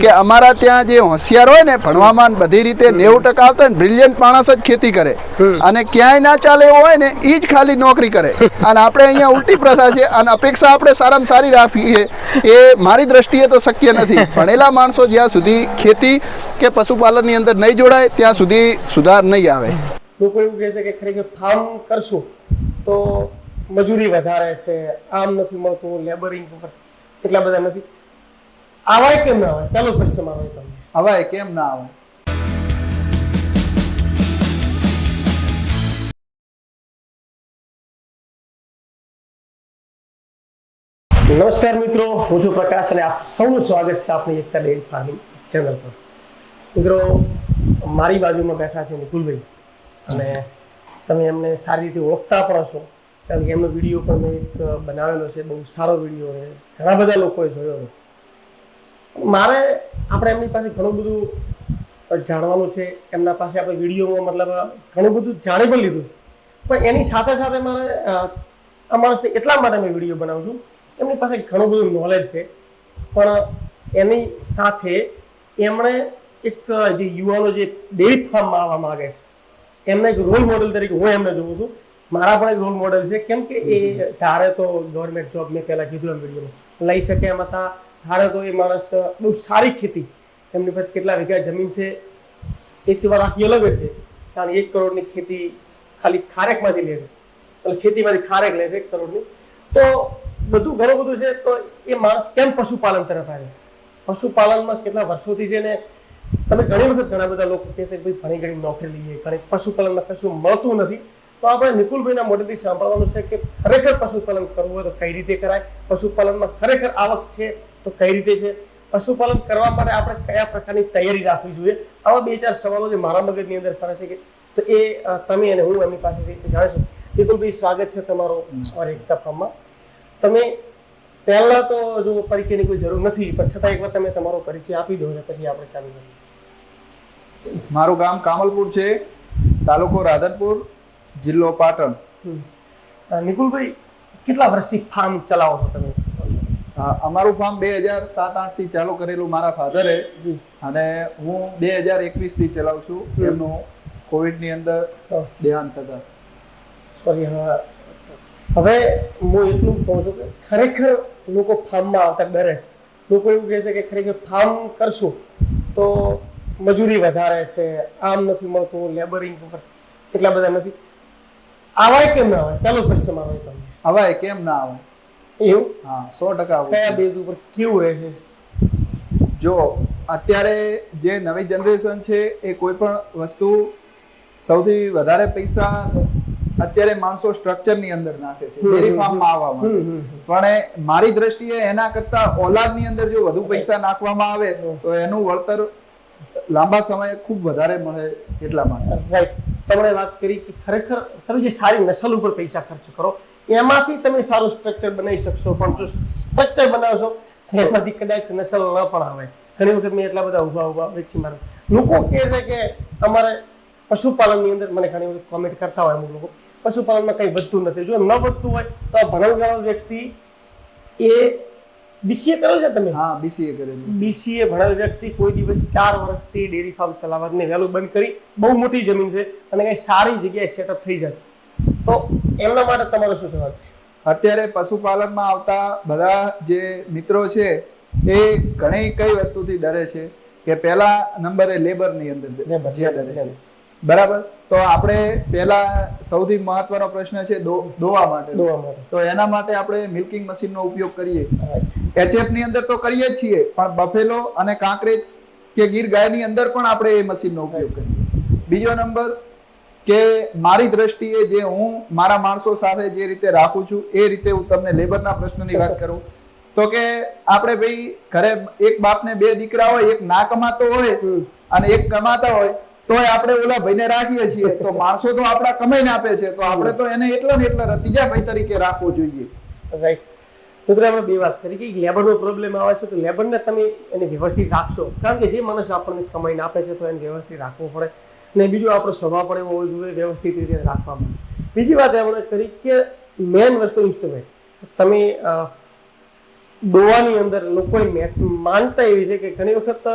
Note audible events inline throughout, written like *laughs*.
કે અમારા ત્યાં જે હોશિયાર હોય ને ભણવામાં બધી રીતે નેવું ટકા આવતા ને બ્રિલિયન્ટ માણસ જ ખેતી કરે. અને ક્યાંય ના ચાલે એવું હોય ને એ જ ખાલી નોકરી કરે. અને આપણે અહીંયા ઉલટી પ્રથા છે અને અપેક્ષા આપણે સારામાં સારી રાખીએ. એ મારી દ્રષ્ટિએ તો શક્ય નથી. ભણેલા માણસો જ્યાં સુધી ખેતી કે પશુપાલનની અંદર નહીં જોડાય ત્યાં સુધી સુધાર નહીં આવે. લોકો એવું કહે છે કે ખરેખર ફાર્મ કરશું તો મજૂરી વધારે છે આમ નથી મળતું લેબરિંગ એટલા બધા નથી. આવાય કેમ ના આવે પહેલો પ્રશ્ન મારો તમને હવે કેમ ના આવે નમસ્કાર મિત્રો હું છું પ્રકાશ અને આપ સૌનું સ્વાગત છે આપણી એકતા ડેરી ફાર્મિંગ ચેનલ પર. મિત્રો મારી બાજુમાં બેઠા છે નિકુલભાઈ. અને તમે એમને સારી રીતે ઓળખતા પણ હશો. કારણ કે એમનો વીડિયો પણ મેં એક બનાવેલો છે બહુ સારો વીડિયો છે. ઘણા બધા લોકોએ જોયો છે. મારે આપણે એમની પાસે ઘણું બધું જાણવાનું છે. એમના પાસે આપણે વિડીયોમાં મતલબ ઘણું બધું જાણી પણ લીધું પણ એની સાથે સાથે મારે આ માણસને એટલા માટે મેં વીડિયો બનાવું છું. એમની પાસે ઘણું બધું નોલેજ છે. પણ એની સાથે એમણે એક જે યુવાનો જે ડેરી ફાર્મમાં આવવા માગે છે. એમને એક રોલ મોડેલ તરીકે હું એમને જોઉં છું. મારા પણ એક રોલ મોડેલ છે. કેમ કે એ ધારે તો ગવર્મેન્ટ જોબ મેં પહેલાં કીધું એમ વિડીયોમાં. લઈ શકે એમ હતા. ધારે તો એ માણસ બહુ સારી ખેતી. એમની પાસે કેટલા વીઘા જમીન છે? એક તો વાત આખી અલગ જ છે. કારણ એક કરોડની ખેતી ખાલી ખારેકમાંથી લે છે. એટલે ખેતીમાંથી ખારેક લે છે એક કરોડની. તો બધું ઘણું બધું છે, તો એ માણસ કેમ પશુપાલન તરફ આવે? પશુપાલનમાં કેટલા વર્ષોથી છે ને, તમે ઘણી વખત ઘણા બધા લોકો કહે છે કે ભાઈ ઘણી ઘણી નોકરી લઈએ, ઘણી પશુપાલનમાં કશું મળતું નથી. તો આપણે નિકુલભાઈના મોઢેથી સાંભળવાનું છે કે ખરેખર પશુપાલન કરવું હોય તો કઈ રીતે કરાય? પશુપાલનમાં ખરેખર આવક છે? તો કઈ રીતે છે? પશુપાલન કરવા માટે આપણે કયા પ્રકારની તૈયારી રાખવી જોઈએ? આવા બે ચાર સવાલો જે મારા મગજની અંદર ફરે છે કે તો એ તમે અને હું એમની પાસેથી જાણીશું. નિકુલભાઈ સ્વાગત છે તમારો અમારી એકતા ફાર્મમાં. તમે પહેલા તો જો પરિચયની કોઈ જરૂર નથી પણ છતાં એકવાર તમે તમારો પરિચય આપી દો અને પછી આપણે ચાલુ કરીએ મારું ગામ કામલપુર છે તાલુકો રાધનપુર જિલ્લો પાટણ. નિકુલભાઈ કેટલા વર્ષથી ફાર્મ ચલાવો છો તમે? અમારું ફાર્મ બે હજાર સાત આઠથી ચાલુ કરેલું મારા ફાધરે. અને હું બે હજાર એકવીસથી ચલાવું છું. એમનું કોવિડની અંદર. દેહાંત થતા. સોરી હા. હવે હું એટલું કહું છું કે ખરેખર લોકો ફાર્મમાં આવતા ડરે છે. લોકો એવું કહે છે કે ખરેખર ફાર્મ કરશું તો મજૂરી વધારે છે આમ નથી મળતું લેબરિંગ ઉપર એટલા બધા નથી. આવાય કેમ ના આવે પહેલો પ્રશ્ન મારો તમને. આવાય કેમ ના આવે એવું? હા સો ટકા કયા બેઝ ઉપર કેવું રહેશે? જો અત્યારે જે નવી જનરેશન છે એ કોઈ પણ વસ્તુ સૌથી વધારે પૈસા અત્યારે માણસો સ્ટ્રક્ચરની અંદર નાખે છે. ડેરી ફાર્મમાં આવવા માટે. હમ, હમ, હમ. પણ મારી દ્રષ્ટિએ એના કરતા ઓલાદની અંદર જો વધુ પૈસા નાખવામાં આવે તો એનું વળતર લાંબા સમયે ખૂબ વધારે મળે એટલા માટે. રાઈટ તમે વાત કરી કે ખરેખર તમે જે સારી નસલ ઉપર પૈસા ખર્ચ કરો એમાંથી તમે સારું સ્ટ્રક્ચર બનાવી શકશો પણ જો સ્ટ્રક્ચર બનાવશો તો એમાંથી કદાચ નસલ ન પણ આવે. ઘણી વખત મેં એટલા બધા ઊભા ઊભા વેચી મારે. લોકો કહે છે કે અમારે પશુપાલનની અંદર મને ઘણી વખત કોમેન્ટ કરતા હોય અમુક લોકો પશુપાલનમાં કંઈ વધતું નથી. જો ન વધતું હોય તો આ ભણેલો વ્યક્તિ એ બીસીએ કરેલ છે તમે? હા બીસીએ કરેલું બીસીએ ભણેલ વ્યક્તિ કોઈ દિવસ ચાર વર્ષથી ડેરી ફાર્મ ચલાવવાને વહેલું બંધ કરી બહુ મોટી જમીન છે અને કઈ સારી જગ્યાએ સેટઅપ થઈ જાય. તો એમના માટે તમારો શું સવાલ છે? અત્યારે પશુપાલનમાં આવતા બધા જે મિત્રો છે એ ઘણી કઈ વસ્તુથી ડરે છે કે પહેલા નંબરે લેબરની અંદર જે ડરે છે. બરાબર? તો આપણે પહેલા સૌથી મહત્વનો પ્રશ્ન છે દોવા માટે. દોવા માટે. તો એના માટે આપણે મિલ્કિંગ મશીનનો ઉપયોગ કરીએ. એચએફની અંદર તો કરીએ જ છીએ પણ બફેલો અને કાંકરેજ કે ગીર ગાયની અંદર પણ આપણે એ મશીનનો ઉપયોગ કરીએ. બીજો નંબર કે મારી દ્રષ્ટિએ જે હું મારા માણસો સાથે જે રીતે રાખું છું એ રીતે હું તમને લેબરના પ્રશ્નની વાત કરું. તો કે આપણે ભાઈ ઘરે એક બાપને બે દીકરા હોય એક ના કમાતો હોય અને એક કમાતા હોય તોય આપણે ઓલા ભાઈને રાખીએ છીએ. તો માણસો તો આપણા કમાઈને આપે છે. તો આપણે તો એને એટલો ને એટલા ત્રીજા ભાઈ તરીકે રાખવો જોઈએ. રાઈટ મિત્રો આપણે બે વાત કરી કે લેબરનો પ્રોબ્લેમ આવે છે તો લેબરને તમે એને વ્યવસ્થિત રાખશો. કારણ કે જે માણસ આપણને કમાઈને આપે છે તો એને વ્યવસ્થિત રાખવું પડે. ને બીજું આપણો સ્વભાવ પણ એવો હોવો જોઈએ વ્યવસ્થિત રીતે રાખવા માટે બીજી વાત એમણે કરી કે મેન વસ્તુ ઇન્સ્ટ્રુમેન્ટ તમે દોવાની અંદર લોકોની માનતા એવી છે કે ઘણી વખત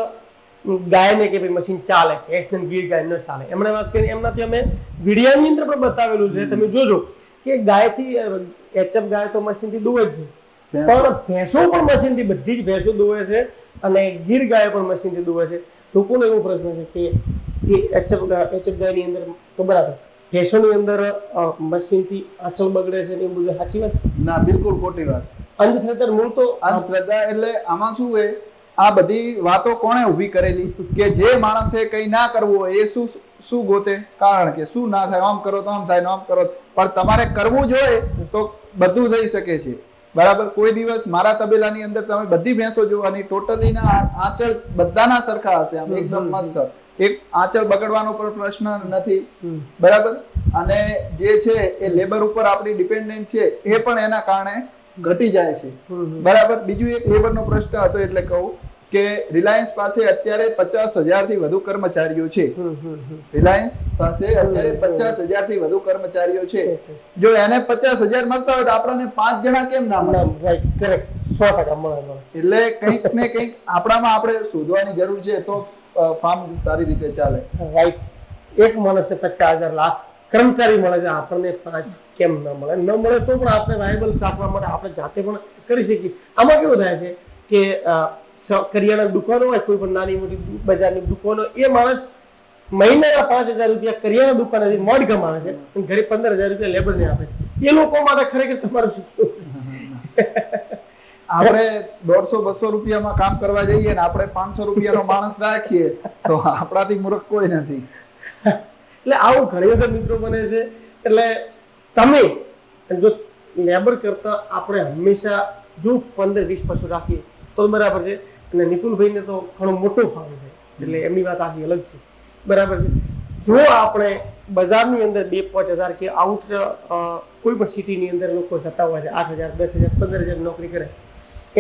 ગાયને કે ભાઈ મશીન ચાલે એક્સન ગીર ગાય ન ચાલે. એમણે વાત કરી એમનાથી અમે વિડીયાની અંદર પણ બતાવેલું છે. તમે જોજો કે ગાયથી એચએફ ગાય તો મશીનથી દુવે જ છે. પણ ભેંસો પણ મશીનથી બધી જ ભેંસો દુવે છે અને ગીર ગાય પણ મશીનથી દુવે છે. લોકોનો એવો પ્રશ્ન છે કે જે એચએફ એચએફ ગાયની અંદર તો બરાબર. ભેંસોની અંદર મશીનથી આંચળ બગડે છે ને એવું બધું સાચી વાત? ના બિલકુલ ખોટી વાત. અંધશ્રદ્ધા મૂળ તો અંધશ્રદ્ધા એટલે આમાં શું હોય આ બધી વાતો કોણે ઊભી કરેલી? કે જે માણસે કંઈ ના કરવું હોય એ શું શું ગોતે? કારણ કે શું ના થાય? આમ કરો તો આમ થાય આમ કરો. પણ તમારે કરવું જોઈએ તો બધું થઈ શકે છે. બરાબર? કોઈ દિવસ મારા તબેલાની અંદર તમે બધી ભેંસો જોવાની ટોટલી ના આંચળ બધાના સરખા હશે આમ એકદમ મસ્ત. એક આંચળ બગડવાનો પણ પ્રશ્ન નથી. બરાબર? અને જે છે એ લેબર ઉપર આપણી ડિપેન્ડન્ટ છે એ પણ એના કારણે ઘટી જાય છે. બરાબર? બીજું એક લેબરનો પ્રશ્ન હતો એટલે કહું કે રિલાયન્સ પાસે અત્યારે પચાસ હજારથી વધુ કર્મચારીઓ છે. રિલાયન્સ પાસે અત્યારે પચાસ હજારથી વધુ કર્મચારીઓ છે. જો એને પચાસ હજાર મળતા હોય તો આપણને પાંચ જણા કેમ ના મળે? સો ટકા મળે. એટલે કંઈક ને કંઈક આપણામાં આપણે શોધવાની જરૂર છે. તો ફાર્મ સારી રીતે ચાલે. રાઈટ એક માણસને પચાસ હજાર લાખ કર્મચારી મળે છે. આપણને પાંચ કેમ ન મળે? ન મળે તો પણ આપણે વાયબલ રાખવા માટે આપણે જાતે પણ કરી શકીએ. આમાં કેવું થાય છે કે કરિયાણાની દુકાનો હોય કોઈ પણ નાની મોટી બજારની દુકાનો એ માણસ મહિનાના પાંચ હજાર રૂપિયા કરિયાણા દુકાનેથી મોડ કમાવે છે અને ઘરે પંદર હજાર રૂપિયા લેબરને આપે છે. એ લોકો માટે ખરેખર તમારું શું *laughs* આપણે દોઢસો બસો રૂપિયામાં કામ કરવા જઈએ ને આપણે પાંચસો રૂપિયાનો માણસ રાખીએ તો આપણાથી મૂર્ખ કોઈ નથી. એટલે આવું ઘણી વખત મિત્રો બને છે. એટલે તમે જો લેબર કરતા આપણે હંમેશા જો પંદર વીસ પશુ રાખીએ તો બરાબર છે. અને નિપુલભાઈને તો ઘણો મોટો ફાર્મ છે. એટલે એમની વાત આખી અલગ છે. બરાબર છે. જો આપણે બજારની અંદર બે પાંચ હજાર કે આઉટ કોઈ પણ સિટીની અંદર લોકો જતા હોય છે, આઠ હજાર, દસ હજાર, પંદર હજાર નોકરી કરે,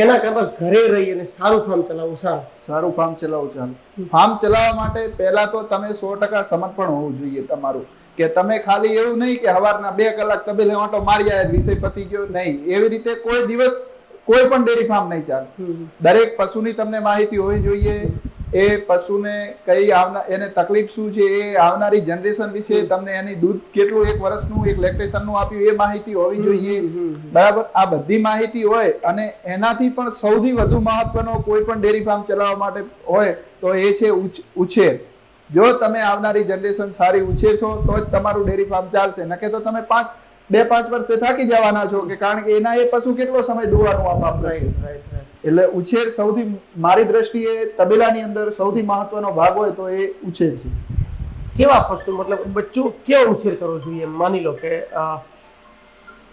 એના કરતાં ઘરે રહી અને સારું ફાર્મ ચલાવવું સારું. સારું ફાર્મ ચલાવવું સારું ફાર્મ ચલાવવા માટે પહેલા તો તમે સો ટકા સમર્પણ હોવું જોઈએ તમારું. કે તમે ખાલી એવું નહીં કે સવારના બે કલાક તબેલે આંટો મારી જાય વિષય પતી ગયો, નહીં. એવી રીતે કોઈ દિવસ કોઈ પણ ડેરી ફાર્મ નહીં ચાલે. દરેક પશુની તમને માહિતી હોવી જોઈએ. એ પશુને કઈ આવના એને તકલીફ શું છે એ આવનારી જનરેશન વિશે તમને એની દૂધ કેટલું એક વર્ષનું એક લેક્ટેશનનું આપ્યું એ માહિતી હોવી જોઈએ. બરાબર? આ બધી માહિતી હોય અને એનાથી પણ સૌથી વધુ મહત્વનો કોઈ પણ ડેરી ફાર્મ ચલાવવા માટે હોય તો એ છે ઉછ- ઉછેર. જો તમે આવનારી જનરેશન સારી ઉછેરશો તો જ તમારું ડેરી ફાર્મ ચાલશે. નકે તો તમે પાંચ બે પાંચ વર્ષે થાકી જવાના છો કે કારણ કે એના એ પશુ કેટલો સમય દોવાનું આ કામ એટલે ઉછેર સૌથી મારી દ્રષ્ટિએ તબેલાની અંદર સૌથી મહત્વનો ભાગ હોય તો એ ઉછેર છે. કેવા પશુ મતલબ બચ્ચું કેવો ઉછેર કરવો જોઈએ? માની લો કે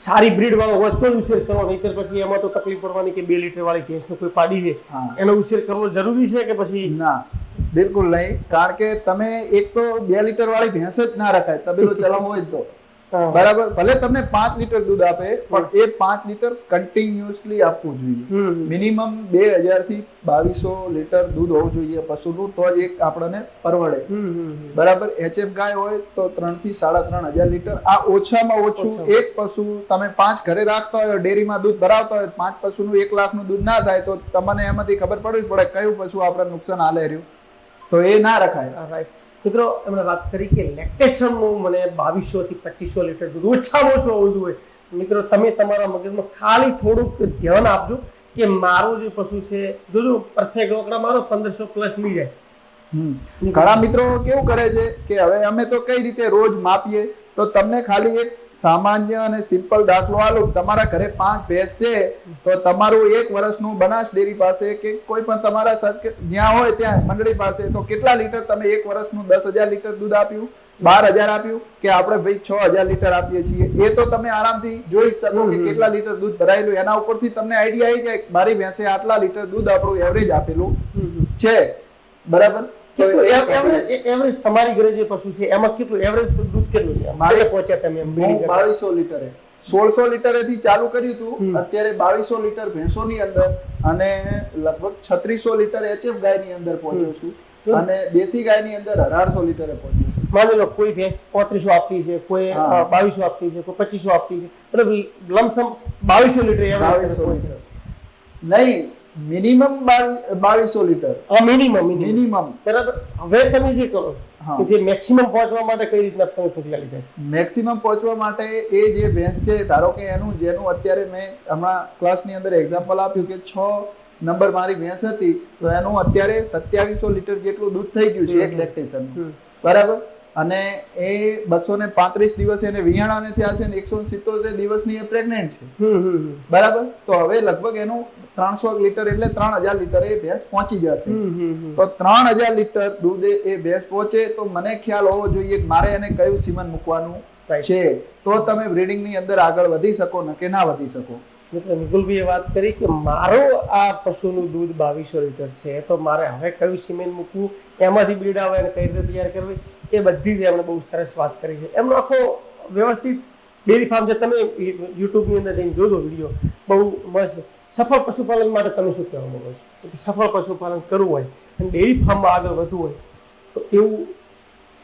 સારી બ્રીડ વાળો હોય તો ઉછેર કરવો નહીતર પછી એમાં તો તકલીફ પડવાની કે બે લીટર વાળી ભેંસનો કોઈ પાડી છે એનો ઉછેર કરવો જરૂરી છે કે પછી? ના બિલકુલ નહીં. કારણ કે તમે એક તો બે લીટર વાળી ભેંસ જ ના રખાય તબેલો ચલાવવો હોય તો. બરાબર? ભલે તમને પાંચ લીટર દૂધ આપે પણ એ પાંચ લીટર કન્ટિન્યુઅસલી આપવું જોઈએ. મિનિમમ બે હજારથી બાવીસો લીટર દૂધ હોવું જોઈએ પશુનું તો જ એક આપણને પરવડે. બરાબર? એચએફ ગાય હોય તો ત્રણથી સાડા ત્રણ હજાર લીટર. આ ઓછામાં ઓછું એક પશુ તમે પાંચ ઘરે રાખતા હોય ડેરીમાં દૂધ ભરાવતા હોય પાંચ પશુનું એક લાખનું દૂધ ના થાય તો તમને એમાંથી ખબર પડવી પડે કયું પશુ આપણે નુકસાન હાલે રહ્યું. તો એ ના રખાય. right. મિત્રો, એમણે વાત કરી કે લેક્ટેશનનું મને બાવીસો થી પચીસો લીટર દૂધ ઓછામાં ઓછું હોવું જોઈએ મિત્રો, તમે તમારા મગજમાં ખાલી થોડુંક ધ્યાન આપજો કે મારું જે પશુ છે જોજો પરફેક્ટ રોકડા મારો પંદરસો પ્લસ મળી જાય. ઘણા મિત્રો કેવું કરે છે કે હવે અમે તો કઈ રીતે રોજ માપીએ? તો તમને ખાલી એક સામાન્ય અને સિમ્પલ દાખલો આલું. તમારા ઘરે પાંચ ભેંસ છે તો તમારું એક વર્ષનું બનાસ ડેરી પાસે કે કોઈ પણ તમારા સર્કલ જ્યાં હોય ત્યાં મંડળી પાસે તો કેટલા લીટર તમે એક વર્ષનું દસ હજાર લીટર દૂધ આપ્યું બાર હજાર આપ્યું કે આપણે ભાઈ છ હજાર લીટર આપીએ છીએ? એ તો તમે આરામથી જોઈ શકો કે કેટલા લીટર દૂધ ભરાયેલું. એના ઉપરથી તમને આઈડિયા આવી જાય મારી ભેંસે આટલા લીટર દૂધ આપણું એવરેજ આપેલું છે. બરાબર? એવરેજ તમારી ઘરે જે પશુ છે એમાં કેટલું એવરેજ દૂધ કેટલું છે? મારે- પહોંચ્યા તમે? બાવીસો લીટરે. સોળસો લીટરેથી ચાલુ કર્યું હતું અત્યારે બાવીસો લીટર ભેંસોની અંદર અને લગભગ છત્રીસો લીટર એચએફ ગાયની અંદર પહોંચ્યો છું. અને દેશી ગાયની અંદર અઢારસો લીટરે પહોંચ્યો છું. માની લો કોઈ ભેંસ પોત્રીસો આપતી છે કોઈ બાવીસો આપતી છે કોઈ પચીસો આપતી છે મતલબ લમસમ બાવીસો લીટર બાવીસો. લીટર. નહીં મિનિમમ બાવીસો લીટર. મિનિમમ મિનિમમ બરાબર? હવે તમે જે કરો કે જે મેક્સિમમ પહોંચવા માટે કઈ રીતના તમે પગલા લીધા છે? મેક્સિમમ પહોંચવા માટે એ જે ભેંસ છે ધારો કે એનું જેનું અત્યારે મેં હમણાં ક્લાસની અંદર એક્ઝામ્પલ આપ્યું કે છ નંબર મારી ભેંસ હતી તો એનું અત્યારે સત્યાવીસો લીટર જેટલું દૂધ થઈ ગયું છે એક લેક્ટેશનનું લેક્ટેશન બરાબર? અને એ બસો ને પાંત્રીસ દિવસ એને વિયાણાને થયા છે ને એકસો સિત્તોતેર દિવસની એ પ્રેગ્નેન્ટ છે. બરાબર? તો હવે લગભગ એનું ત્રણસો લીટર એટલે ત્રણ હજાર લીટર એ ભેંસ પહોંચી જશે. તો ત્રણ હજાર લીટર દૂધ એ- ભેંસ પહોંચે તો મને ખ્યાલ હોવો જોઈએ કે મારે એને કયું સીમન મૂકવાનું. છે? તો તમે બ્રીડિંગની અંદર આગળ વધી શકો ને કે ના વધી શકો? મિત્રો નિકુલભાઈએ વાત કરી કે મારો આ પશુનું દૂધ બાવીસો લીટર છે તો મારે હવે કયું સિમેન્ટ મૂકવું? એમાંથી બ્રીડ આવે અને કઈ રીતે તૈયાર કરવી? એ બધી જ એમણે બહુ સરસ વાત કરી છે. એમનો આખો વ્યવસ્થિત ડેરી ફાર્મ છે. તમે યુટ્યુબની અંદર જઈને જોજો વીડિયો. બહુ મસ્ત. સફળ પશુપાલન માટે તમે શું કહેવા માંગો છો? કે સફળ પશુપાલન કરવું હોય અને ડેરી ફાર્મમાં આગળ વધવું હોય, તો એવું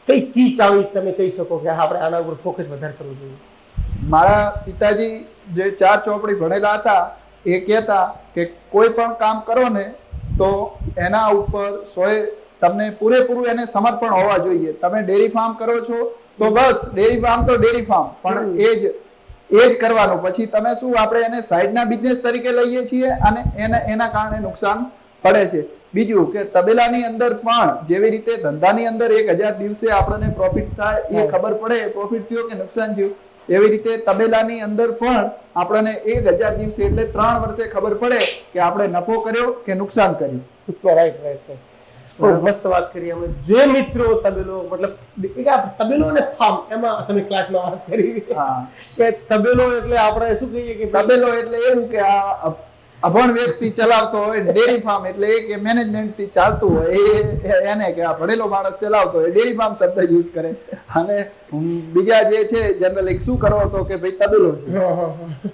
કઈ કી ચાવી તમે કહી શકો કે આપણે આના ઉપર ફોકસ વધારે કરવું જોઈએ? મારા પિતાજી જે ચાર ચોપડી ભણેલા હતા, એ કહેતા કે કોઈ પણ કામ કરો ને, તો એના ઉપર સોએ તમને પૂરેપૂરું એને સમર્પણ હોવા જોઈએ. તમે ડેરી ફાર્મ કરો છો તો બસ ડેરી ફાર્મ તો ડેરી ફાર્મ. પણ એ જ એ જ કરવાનું. પછી તમે શું આપણે એને સાઈડના બિઝનેસ તરીકે લઈએ છીએ અને એને એના કારણે નુકસાન પડે છે. બીજું કે તબેલાની અંદર પણ જેવી રીતે ધંધાની અંદર એક હજાર દિવસે આપણને પ્રોફિટ થાય એ ખબર પડે પ્રોફિટ થયો કે નુકસાન થયું. એવી રીતે તબેલાની અંદર પણ આપણને એક હજાર દિવસે એટલે ત્રણ વર્ષે ખબર પડે કે આપણે નફો કર્યો કે નુકસાન કર્યું. રાઈટ રાઈટ રાઈટ મસ્ત વાત કરી અમે. જે મિત્રો તબેલો મતલબ તબેલો અને ફાર્મ એમાં તમે ક્લાસમાં વાત કરી. કે તબેલો એટલે આપણે શું કહીએ કે તબેલો એટલે એમ કે આ અભણ વ્યક્તિ ચલાવતો હોય ડેરી ફાર્મ એટલે એ કે મેનેજમેન્ટથી ચાલતું હોય એને કે આ ભણેલો માણસ ચલાવતો હોય ડેરી ફાર્મ શબ્દ યુઝ કરે. અને બીજા જે છે જનરલી શું કરવો હતો કે ભાઈ તબેલો.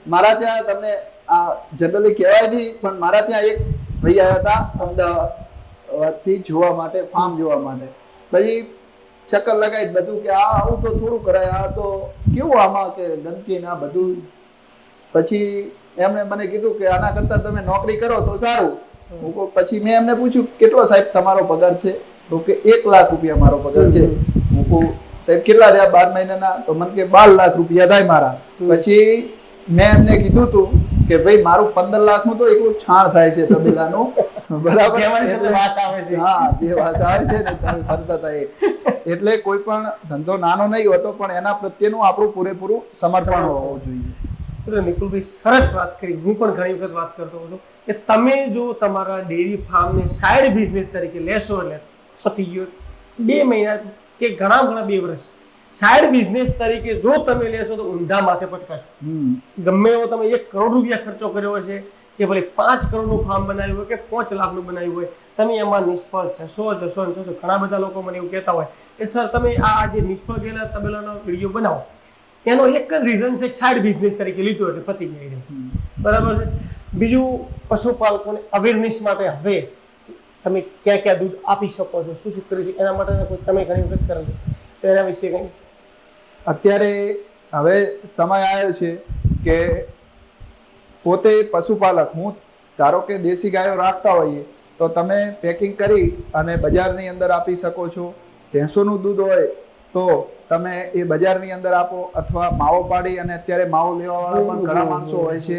મારા ત્યાં તમને આ જનરલી કહેવાય નહીં પણ મારા ત્યાં એક ભાઈ આવ્યા હતા અમદાવાદથી જોવા માટે ફાર્મ જોવા માટે. પછી ચક્કર લગાવી બધું કે આ આવું તો થોડું કરાય આ તો કેવું આમાં કે ગંદકી ના બધું? પછી એમણે મને કીધું કે આના કરતાં તમે નોકરી કરો તો સારું. પછી મેં એમને પૂછ્યું કેટલો સાહેબ તમારો પગાર છે? તો કે એક લાખ રૂપિયા મારો પગાર છે. હું કહું સાહેબ કેટલા થયા બાર મહિનાના? તો મને કે બાર લાખ રૂપિયા થાય મારા. પછી મેં એમને કીધું હતું કે ભાઈ મારું પંદર લાખનું તો એકલું છાણ થાય છે તબેલાનું. બરાબર. હા જે વાસ આવે છે ને તમે ફરતા હતા એ. એટલે કોઈ પણ ધંધો નાનો નહીં હોતો પણ એના પ્રત્યેનું આપણું પૂરેપૂરું સમર્પણ હોવું જોઈએ. એટલે નિકુલભાઈ સરસ વાત કરી. હું પણ ઘણી વખત વાત કરતો હોઉં છું કે તમે જો તમારા ડેરી ફાર્મને સાઈડ બિઝનેસ તરીકે લેશો એટલે પતી ગયો બે મહિના કે ઘણા ઘણા બે વર્ષ. સાઈડ બિઝનેસ તરીકે જો તમે લેશો તો ઊંધા માથે પટકાશો. ગમે એવો તમે એક કરોડ રૂપિયા ખર્ચો કર્યો હશે કે ભલે પાંચ કરોડનું ફાર્મ બનાવ્યું હોય કે પાંચ લાખનું બનાવ્યું હોય તમે એમાં નિષ્ફળ જશો જશો ને જશો. ઘણા બધા લોકો મને એવું કહેતા હોય કે સર તમે આ જે નિષ્ફળ ગયેલા તબેલાનો વીડિયો બનાવો. એનો એક જ રીઝન છે સાઈડ બિઝનેસ તરીકે લીધો એટલે પતી ગઈ રહી બરાબર છે? બીજું પશુપાલકોને અવેરનેસ માટે હવે તમે ક્યાં ક્યાં દૂધ આપી શકો છો શું શું કર્યું છે એના માટે તમે ઘણી વખત કરેલું તો એના વિશે કંઈ? અત્યારે હવે સમય આવ્યો છે કે પોતે પશુપાલક હું ધારો કે દેશી ગાયો રાખતા હોઈએ તો તમે પેકિંગ કરી અને બજારની અંદર આપી શકો છો. ભેંસોનું દૂધ હોય તો તમે એ બજારની અંદર આપો અથવા માવો પાડી અને અત્યારે માવો લેવાવાળા પણ ઘણા માણસો હોય છે.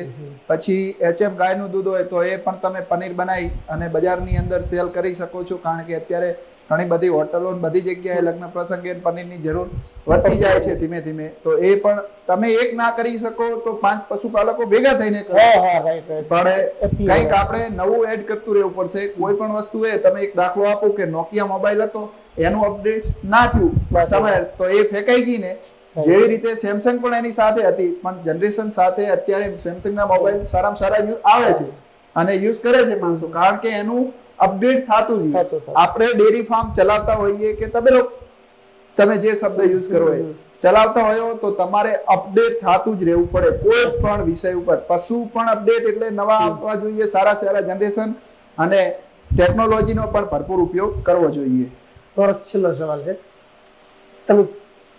પછી એચએમ ગાયનું દૂધ હોય તો એ પણ તમે પનીર બનાવી અને બજારની અંદર સેલ કરી શકો છો. કારણ કે અત્યારે ઘણી બધી હોટલો બધી જગ્યાએ લગ્ન પ્રસંગે પનીરની જરૂર વધતી જાય છે ધીમે ધીમે. તો એ પણ તમે એક ના કરી શકો તો પાંચ પશુપાલકો ભેગા થઈને પણ કંઈક આપણે નવું એડ કરતું રહેવું પડશે. કોઈ પણ વસ્તુ એ તમે એક દાખલો આપો કે નોકિયા મોબાઈલ હતો એનું અપડેટ ના થયું. સમય તો એ ફેંકાઈ ગઈ ને. જેવી રીતે સેમસંગ પણ એની સાથે હતી પણ જનરેશન સાથે અત્યારે સેમસંગના મોબાઈલ સારામાં સારા યુઝ આવે છે. અને યુઝ કરે છે માણસો. કારણ કે એનું અપડેટ થતું જ થતું, થતું. આપણે ડેરી ફાર્મ ચલાવતા હોઈએ કે તમે લોકો તમે જે શબ્દ યુઝ કરો એ ચલાવતા હોય તો તમારે અપડેટ થતું જ રહેવું પડે. કોઈ પણ વિષય ઉપર. પશુ પણ અપડેટ એટલે નવા આપવા જોઈએ સારા સારા જનરેશન અને ટેકનોલોજીનો પણ ભરપૂર ઉપયોગ કરવો જોઈએ. તો છેલ્લો સવાલ છે. તમે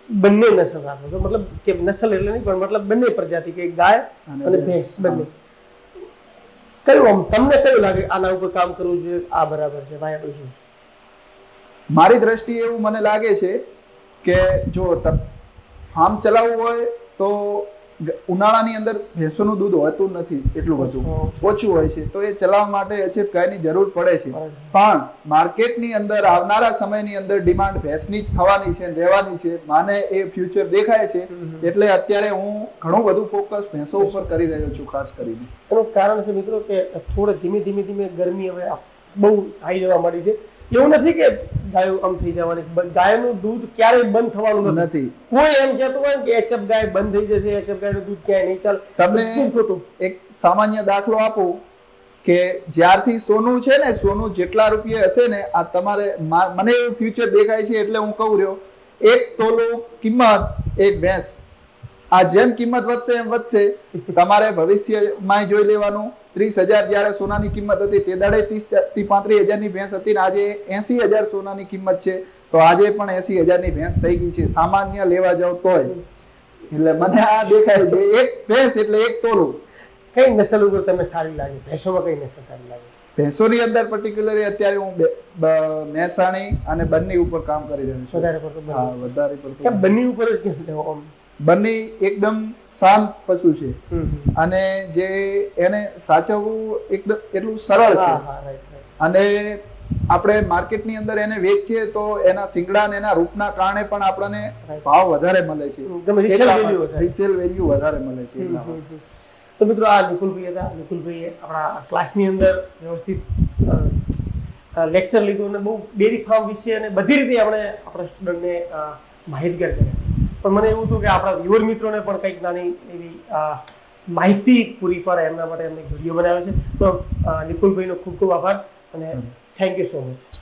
બંને નસલ રાખો છો. મતલબ કે નસલ એટલે નહીં પણ મતલબ બંને પ્રજાતિ કે ગાય અને. ભેંસ. બંને. કયું આમ તમને કયું લાગે? આના ઉપર કામ કરવું જોઈએ? આ બરાબર છે. વાયબલ શું મારી દ્રષ્ટિએ એવું મને લાગે છે કે જો ફાર્મ ચલાવવું હોય તો ઉનાળાની અંદર ભેંસોનું દૂધ હોતું નથી એટલું બધું. ઓછું. હોય છે. તો એ ચલાવવા માટે એચએફ ગાયની જરૂર પડે છે. પણ માર્કેટની અંદર આવનારા સમયની અંદર ડિમાન્ડ ભેંસની જ થવાની છે રહેવાની છે. માને એ ફ્યુચર દેખાય છે. એટલે અત્યારે હું ઘણું બધું ફોકસ ભેંસો ઉપર કરી રહ્યો છું ખાસ કરીને. એનું કારણ છે મિત્રો કે થોડે ધીમે ધીમે ધીમે ગરમી હવે બહુ આવી જવા માંડી છે. એવું નથી કે ગાયો આમ થઈ જવાની. ગાયનું દૂધ ક્યારેય બંધ થવાનું નથી. કોઈ એમ કહેતું હોય કે એચએફ ગાય બંધ થઈ જશે એચએફ ગાયનું દૂધ ક્યાંય નહીં ચાલે. તમને- ખોટું એક સામાન્ય દાખલો આપું કે જ્યારથી સોનું છે ને સોનું જેટલા રૂપિયા હશે ને આ તમારે મને એવું ફ્યુચર દેખાય છે એટલે હું કહું રહ્યો. એક તોલો કિંમત એક ભેંસ. આ જેમ કિંમત વધશે એમ વધશે. તમારે ભવિષ્યમાં જોઈ લેવાનું. ત્રીસ હજાર જ્યારે સોનાની કિંમત હતી તે દાડે ત્રીસથી પાંત્રીસ હજારની ભેંસ હતી ને આજે એસી હજાર સોનાની કિંમત છે. તો આજે પણ એસી હજારની ભેંસ થઈ ગઈ છે. સામાન્ય લેવા જાવ તોય એટલે મને આ દેખાય છે એક ભેંસ એટલે એક તોલું. કઈ નસલ ઉપર તમને સારી લાગે? ભેંસોમાં કઈ નસલ સારી લાગે? ભેંસોની અંદર પર્ટિક્યુલરલી અત્યારે હું મહેસાણી અને બન્ની ઉપર કામ કરી રહ્યો છું. વધારે પડતું બંને. વધારે પડતું બન્ની ઉપર કેમ? બંની એકદમ શાંત પશુ છે. અને જે એને સાચવવું એકદમ એટલું સરળ છે. અને આપણે માર્કેટની અંદર એને વેચીએ તો એના સિંગડા અને એના રૂપના કારણે પણ આપણને ભાવ વધારે મળે છે. રિસેલ વેલ્યુ વધારે. મળે છે તો મિત્રો આ નિકુલભાઈ હતા. નિકુલભાઈએ આપણા ક્લાસની અંદર વ્યવસ્થિત લેક્ચર લીધું અને બહુ ડેરી ફાર્મ વિશે અને બધી રીતે આપણે આપણા સ્ટુડન્ટને માહિતગાર કર્યા. પણ મને એવું હતું કે આપણા વ્યુઅર મિત્રોને પણ કંઈક નાની એવી માહિતી પૂરી પડે એમના માટે એમને વીડિયો બનાવ્યો છે. તો નિકુલભાઈનો ખૂબ ખૂબ આભાર અને થેન્ક યુ સો મચ